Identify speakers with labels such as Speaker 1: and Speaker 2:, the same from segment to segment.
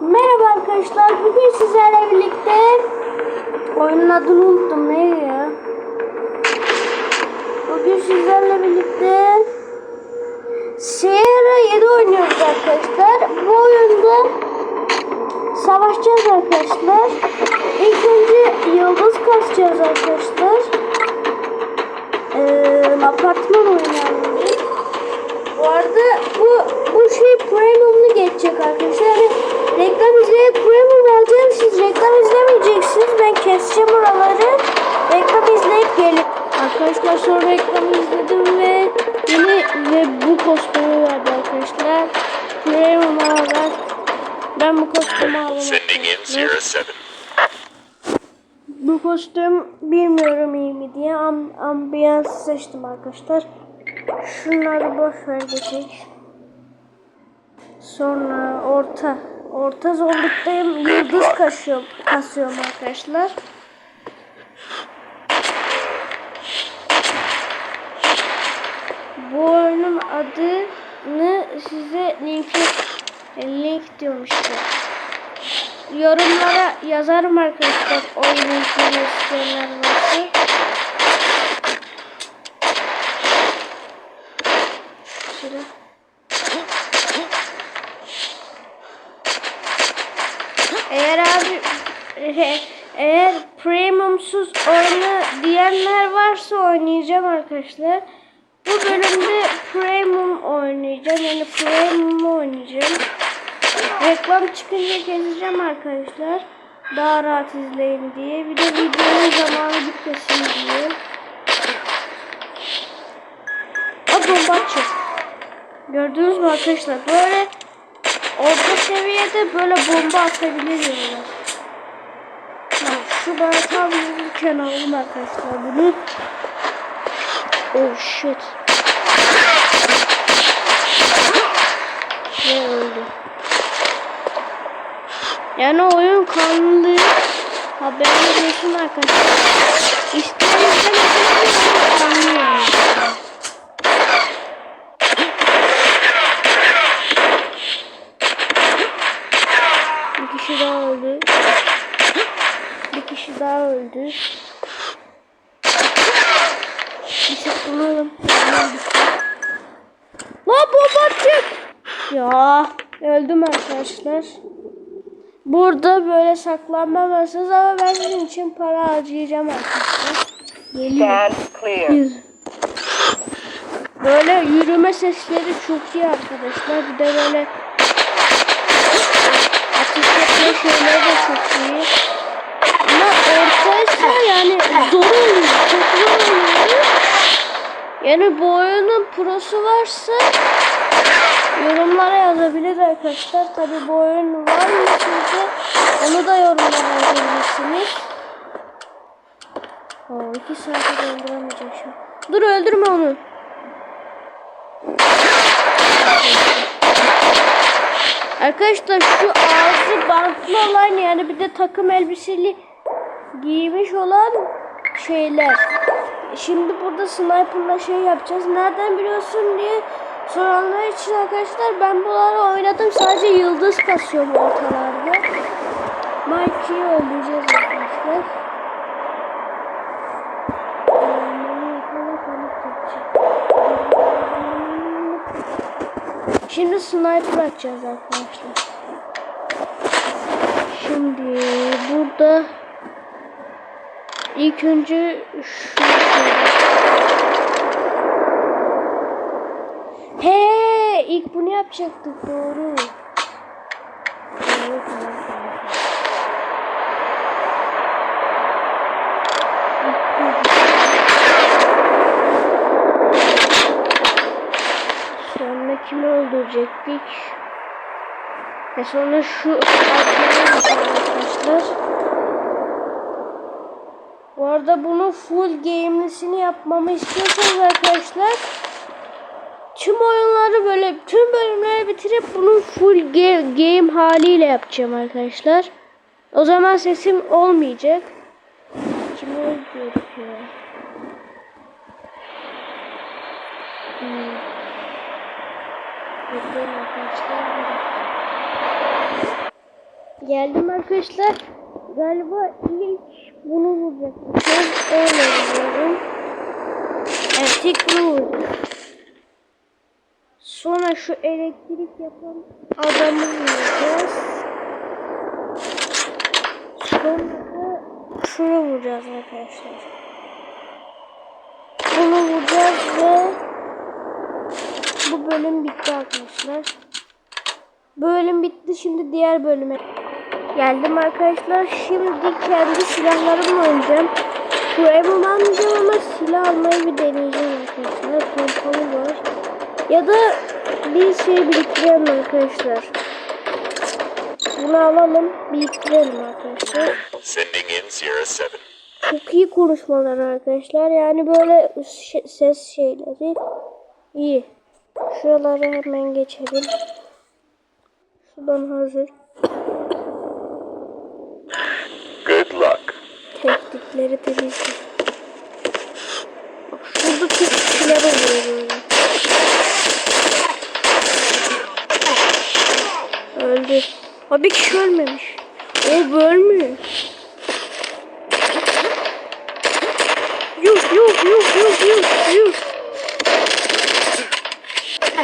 Speaker 1: Merhaba arkadaşlar. Bugün sizlerle birlikte oyunun adını unuttum. Neydi ya? Bugün sizlerle birlikte Sierra 7 oynuyoruz arkadaşlar. Bu oyunda savaşacağız arkadaşlar. İlk önce yıldız kasacağız arkadaşlar. Ee, apartman oynayalım. Bu arada bu bu şey premium'lu geçecek arkadaşlar. Reklam izleyip premium alacağım. Siz reklam izlemeyeceksiniz. Ben keseceğim oraları. Reklam izleyip gelin. Arkadaşlar sonra reklam izledim ve yine ve bu kostümü verdi arkadaşlar. Premium alarak ben bu kostümü aldım.
Speaker 2: Sending in Sierra 7.
Speaker 1: Bu kostüm bilmiyorum iyi mi diye am ambiyans seçtim arkadaşlar. Şunları boş ver geçecek. Sonra orta. Orta zorluktayım. Yıldız kasıyorum, kasıyorum arkadaşlar. Bu oyunun adını size linki link diyorum işte. Yorumlara yazarım arkadaşlar oyun isteyenler varsa. Şurada. Eğer abi e- eğer premiumsuz oyunu diyenler varsa oynayacağım arkadaşlar. Bu bölümde premium oynayacağım. Yani premium oynayacağım. Reklam çıkınca keseceğim arkadaşlar. Daha rahat izleyin diye. Bir de videonun zamanı bitmesin diye. O bomba atacak. Gördünüz mü arkadaşlar? Böyle orta seviyede böyle bomba atabiliyorlar. Ha, şu bana tam aldım arkadaşlar bunu. Oh shit. Ve öldü. Yani oyun kanlı. Haberiniz olsun arkadaşlar. İsteyen izlemesin kanlı yani. Bir kişi daha öldü. Bir kişi daha öldü. Bir saklanalım. Lan bomba atacak. Ya öldüm arkadaşlar. Burada böyle saklanmamalısınız ama ben sizin için para harcayacağım arkadaşlar. Geliyor. Böyle yürüme sesleri çok iyi arkadaşlar. Bir de böyle ateş etme şeyleri de çok iyi. Ama ortaysa yani zor oluyor. Çok zor oluyor. Yani bu oyunun prosu varsa yorumlara yazabilir arkadaşlar. Tabi bu oyun var mı sizce? Onu da yorumlara yazabilirsiniz. Oo, iki saate döndüremayacağım şu an. Dur öldürme onu. Arkadaşlar şu ağzı bantlı olan yani bir de takım elbiseli giymiş olan şeyler. Şimdi burada sniper'la şey yapacağız. Nereden biliyorsun diye soranlar için arkadaşlar ben bunları oynadım. Sadece yıldız kasıyorum ortalarda. Mikey'i öldüreceğiz arkadaşlar. Şimdi sniper atacağız arkadaşlar. Şimdi burada ilk önce şu He, ilk bunu yapacaktık doğru. Evet, tamam. Sonra kimi öldürecektik? Ve sonra şu arkadaşlar. Bu arada bunu full game'lisini yapmamı istiyorsanız arkadaşlar tüm oyunları böyle tüm bölümleri bitirip bunun full ga- game haliyle yapacağım arkadaşlar. O zaman sesim olmayacak. Öldürdük ya? Hmm. Geldim arkadaşlar. Galiba ilk bunu vuracaktım. Ben öyle vuruyorum. Evet tek bunu vurdum. Sonra şu elektrik yapan adamı vuracağız. Sonra da şunu vuracağız arkadaşlar. Bunu vuracağız ve bu bölüm bitti arkadaşlar. Bölüm bitti. Şimdi diğer bölüme geldim arkadaşlar. Şimdi kendi silahlarımla oynayacağım. Prime'ı almayacağım ama silah almayı bir deneyeceğim arkadaşlar. Pompalı var. Ya da bir şey biriktirelim arkadaşlar. Bunu alalım. Biriktirelim arkadaşlar.
Speaker 2: Sending in Sierra 7.
Speaker 1: Çok iyi konuşmalar arkadaşlar. Yani böyle ses şeyleri iyi. Şuraları hemen geçelim. Şuradan hazır.
Speaker 2: Good luck.
Speaker 1: Teknikleri temizle. Bak şurada çok kişiler oluyor böyle. Ha bir ölmemiş. O ölmüyor. Yuh yuh yuh yuh yuh yuh.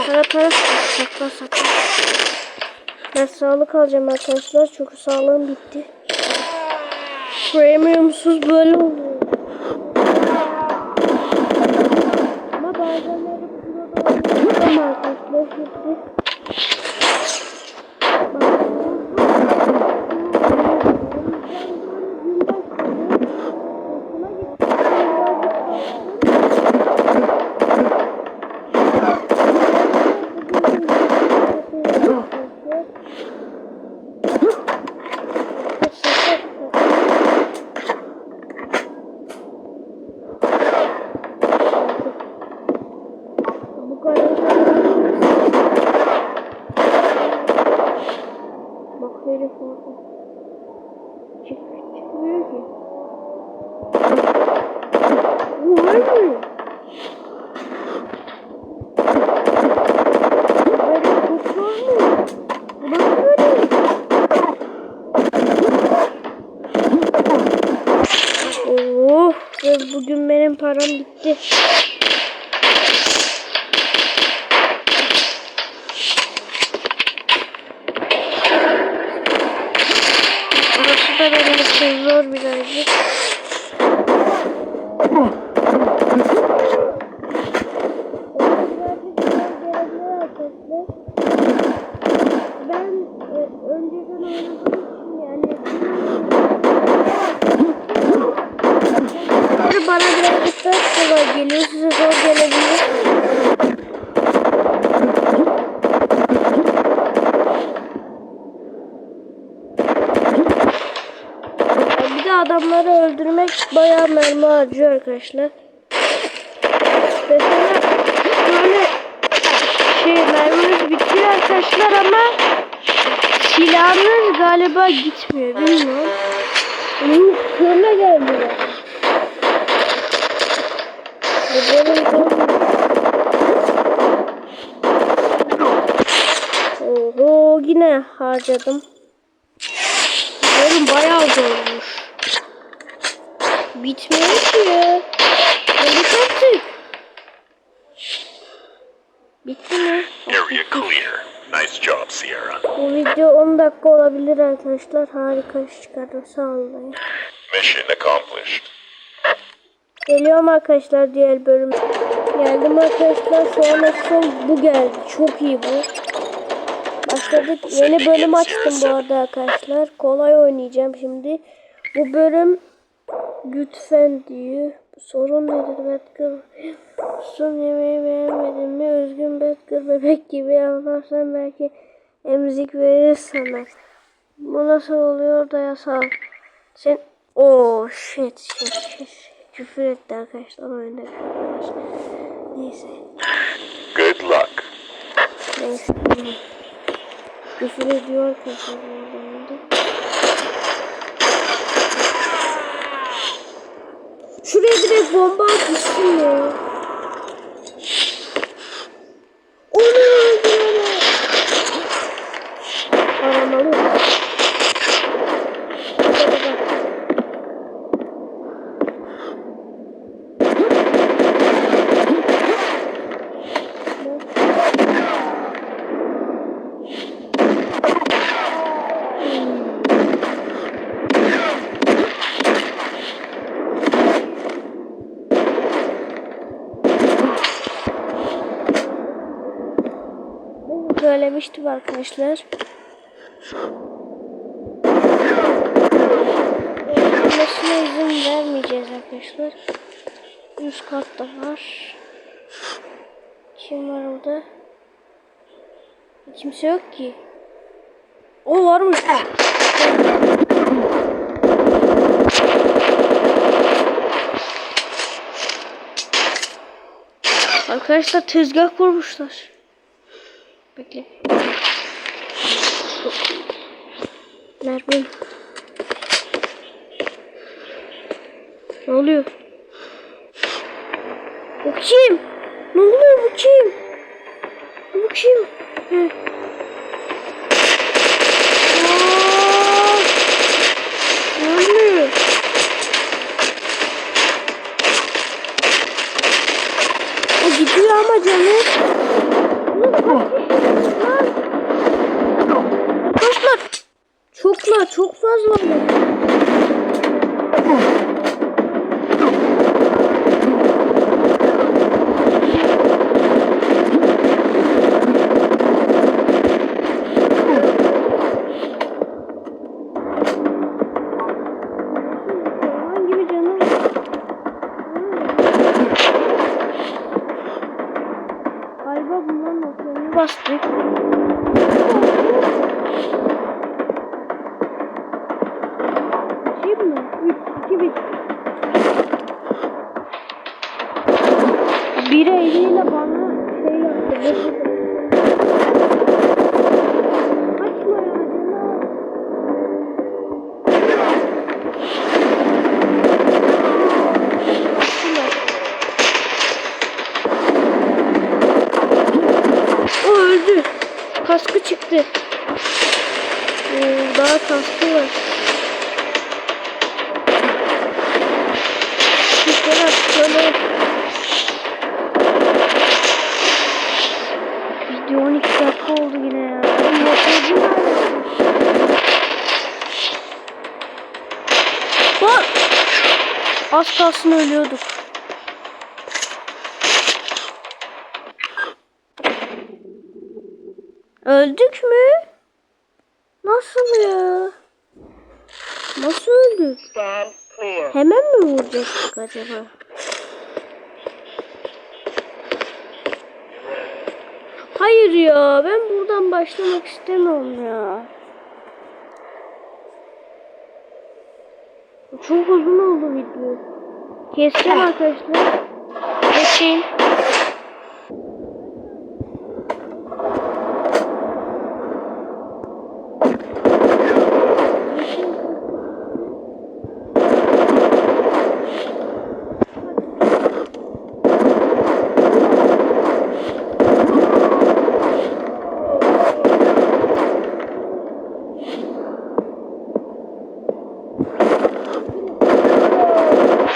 Speaker 1: Para para sakla sakla. Ben sağlık alacağım arkadaşlar. Çünkü sağlığım bitti. Premiumsuz böyle oluyor. Ama bazenleri burada da arkadaşlar. Herif orada. Çık, çıkmıyor ki. Nasıl böyle? Oh, bugün benim param bitti. İçin zor birazcık. Ben e, önceden oynadığım için yani bana birazcık daha kolay geliyor. Size zor gelebilir. Bir de adamları öldürmek bayağı mermi harcıyor arkadaşlar. Mesela böyle şey mermimiz bitiyor arkadaşlar ama silahımız galiba gitmiyor bilmiyorum. Yuh körle geldi. Benim Oho yine harcadım. Benim bayağı zormuş. Bitmiyor ki ya. Öldük artık. Bitti mi?
Speaker 2: Area clear. Nice job, Sierra.
Speaker 1: Bu video 10 dakika olabilir arkadaşlar. Harika iş çıkardım. Sağ olun.
Speaker 2: Mission accomplished.
Speaker 1: Geliyorum arkadaşlar diğer bölüm. Geldim arkadaşlar. Sonra son bu geldi. Çok iyi bu. Başladık. Yeni bölüm açtım bu arada arkadaşlar. Kolay oynayacağım şimdi. Bu bölüm lütfen diyor. Sorun nedir Bedgar? Son yemeği beğenmedin mi? Özgün Bedgar bebek gibi anlarsan belki emzik verir sana. Bu nasıl oluyor da yasal? Sen... Oh shit shit shit. Küfür etti arkadaşlar oyunda. Neyse.
Speaker 2: Good luck.
Speaker 1: Neyse. Küfür ediyor arkadaşlar oyunda. Şuraya direkt bomba atmışsın ya. Söylemiştim arkadaşlar. Ölmesine izin vermeyeceğiz arkadaşlar. Üst katta var. Kim var orada? Kimse yok ki. O varmış. Arkadaşlar tezgah kurmuşlar. Bekle. Mermin. Ne oluyor? Bu kim? Ne oluyor bu kim? Bu kim? He. Bastık. Video 12 dakika oldu yine ya. Motorcu? Bak. Az kalsın ölüyorduk. Öldük mü? Nasıl ya? Nasıl öldük? Hemen mi vuracaktık acaba? Hayır ya ben buradan başlamak istemiyorum ya. Çok uzun oldu video. Keseceğim arkadaşlar. Geçeyim.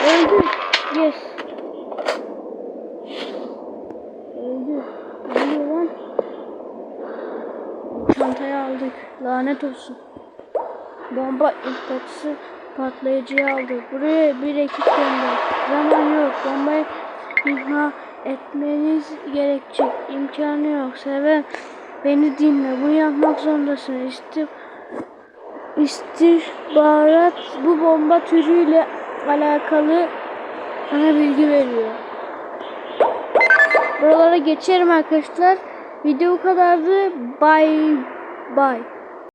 Speaker 1: Öldü. Yes. Öldü. Öldü lan. Çantayı aldık. Lanet olsun. Bomba impaksı patlayıcıyı aldık. Buraya bir ekip gönder. Zaman yok. Bombayı imha etmeniz gerekecek. İmkanı yok. Seven beni dinle. Bunu yapmak zorundasın. İstif İstihbarat bu bomba türüyle alakalı sana bilgi veriyor. Buralara geçerim arkadaşlar. Video kadardı. Bye bye.